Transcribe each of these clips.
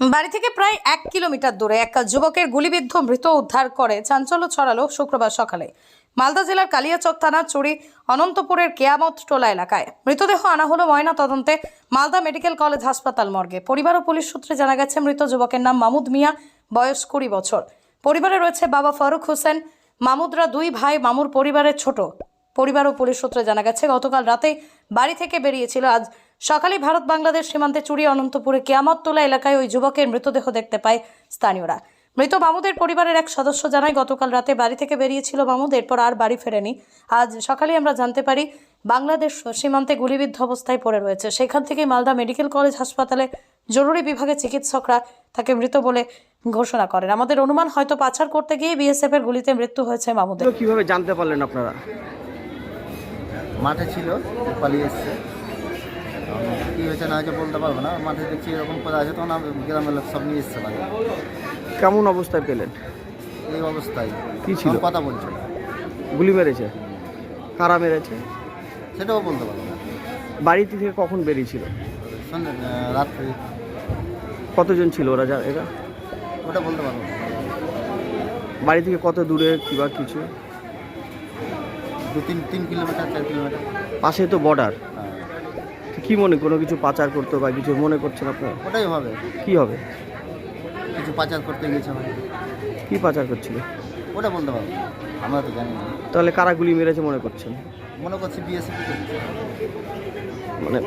বাড়ি থেকে প্রায় এক কিলোমিটার দূরে এক যুবকের গুলিবিদ্ধ মৃত উদ্ধার করে চাঞ্চল্য ছড়ালো শুক্রবার সকালে। মালদা জেলার কালিয়াচক থানার চুরি অনন্তপুরের কেয়ামত টোলা এলাকায়। মৃতদেহ আনা হলো ময়না তদন্তে মালদা মেডিকেল কলেজ হাসপাতাল মর্গে। পরিবার ও পুলিশ সূত্রে জানা গেছে, মৃত যুবকের নাম মামুদ মিয়া, বয়স কুড়ি বছর। পরিবারে রয়েছে বাবা ফারুক হোসেন, মামুদরা দুই ভাই মামুর পরিবারের ছোট। পরিবার ও পুলিশ সূত্রে জানা গেছে, গতকাল রাতে বাড়ি থেকে বেরিয়েছিল আজ সকালে ভারত বাংলাদেশ সীমান্তে চুরি অনন্তপুরে কেয়ামততলা এলাকায় ওই যুবকের মৃতদেহ দেখতে পায় স্থানীয়রা। মৃত মামুদের পরিবারের এক সদস্য জানায় গতকাল রাতে বাড়ি থেকে বেরিয়েছিল মামুদ এরপর আর বাড়ি ফেরেনি। আজ সকালে আমরা জানতে পারি বাংলাদেশ সীমান্তে গুলিবিদ্ধ অবস্থায় পড়ে রয়েছে। সেখান থেকে মালদা মেডিকেল কলেজ হাসপাতালে জরুরি বিভাগে চিকিৎসকরা তাকে মৃত বলে ঘোষণা করেন। আমাদের অনুমান হয়তো পাচার করতে গিয়ে বিএসএফ এর গুলিতে মৃত্যু হয়েছে মামুদের। কীভাবে জানতে পারলেন আপনারা? মাঠে ছিল পালিয়ে এসছে। হয়েছে না হয়েছে বলতে পারব না। মাঠে দেখছি এরকম করে আছে তখন গ্রামের লোক সব নিয়ে এসছে বাড়ি। কেমন অবস্থায় পেলেন? এই অবস্থায়। কি ছিল? কথা বলছিল গুলি মেরেছে? কারা মেরেছে? সেটাও বলতে পারব না। বাড়ি থেকে কখন বেরিয়েছিল? রাত্রে। কতজন ছিল ওরা যা এরা? ওটা বলতে পারব না। বাড়ি থেকে কত দূরে কিবা কিছু? দু তিন তিন কিলোমিটার চার কিলোমিটার। পাশে তো বর্ডার কি মনে কোনো কিছু পাচার করতো বা কিছু মনে করছেন আপনারা? ওটাই হবে। কি হবে? কিছু পাচার করতে গিয়েছে কি পাচার করছিল? ওটা বলতে পারব আমরা তো জানি না। তাহলে কারা গুলি মেরেছে মনে করছেন? মনে করছি বিএসএফ মানে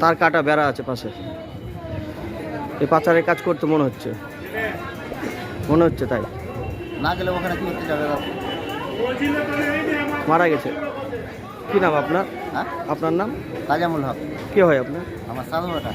তার কাটা বেড়া আছে পাশে। এই পাচারের কাজ করতে মনে হচ্ছে। মনে হচ্ছে তাই? না গেলে ওখানে কী করতে যাবে? মারা গেছে। কি নাম আপনার? হ্যাঁ? আপনার নাম? তাজামুল হক। কে হয় আপনার? আমার সাধু ওটা।